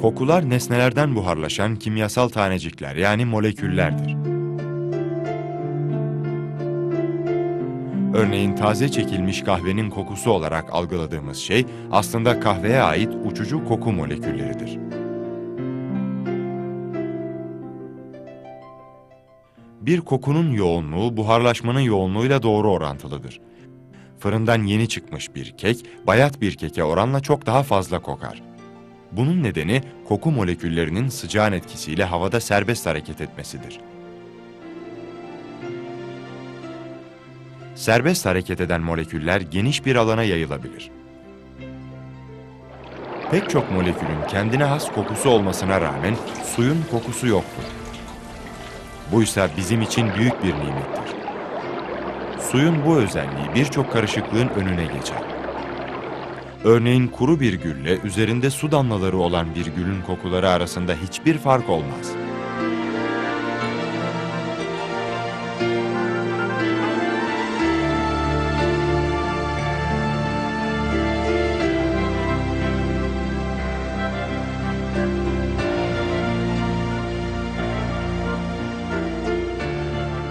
Kokular nesnelerden buharlaşan kimyasal tanecikler yani moleküllerdir. Örneğin taze çekilmiş kahvenin kokusu olarak algıladığımız şey aslında kahveye ait uçucu koku molekülleridir. Bir kokunun yoğunluğu buharlaşmanın yoğunluğuyla doğru orantılıdır. Fırından yeni çıkmış bir kek, bayat bir keke oranla çok daha fazla kokar. Bunun nedeni koku moleküllerinin sıcağın etkisiyle havada serbest hareket etmesidir. Serbest hareket eden moleküller geniş bir alana yayılabilir. Pek çok molekülün kendine has kokusu olmasına rağmen suyun kokusu yoktur. Buysa bizim için büyük bir nimettir. Suyun bu özelliği birçok karışıklığın önüne geçer. Örneğin kuru bir gülle üzerinde su damlaları olan bir gülün kokuları arasında hiçbir fark olmaz.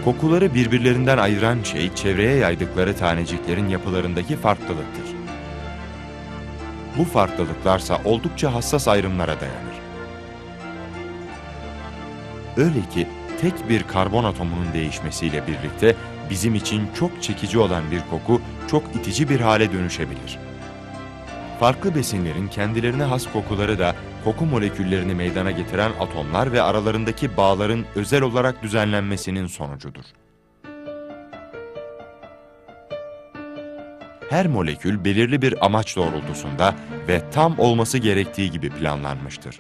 Kokuları birbirlerinden ayıran şey çevreye yaydıkları taneciklerin yapılarındaki farklılıktır. Bu farklılıklarsa oldukça hassas ayrımlara dayanır. Öyle ki tek bir karbon atomunun değişmesiyle birlikte bizim için çok çekici olan bir koku çok itici bir hale dönüşebilir. Farklı besinlerin kendilerine has kokuları da koku moleküllerini meydana getiren atomlar ve aralarındaki bağların özel olarak düzenlenmesinin sonucudur. Her molekül belirli bir amaç doğrultusunda ve tam olması gerektiği gibi planlanmıştır.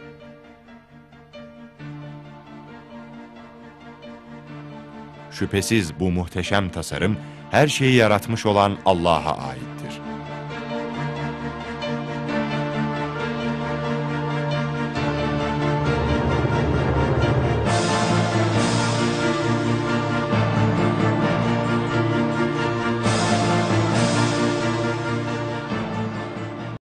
Şüphesiz bu muhteşem tasarım her şeyi yaratmış olan Allah'a aittir.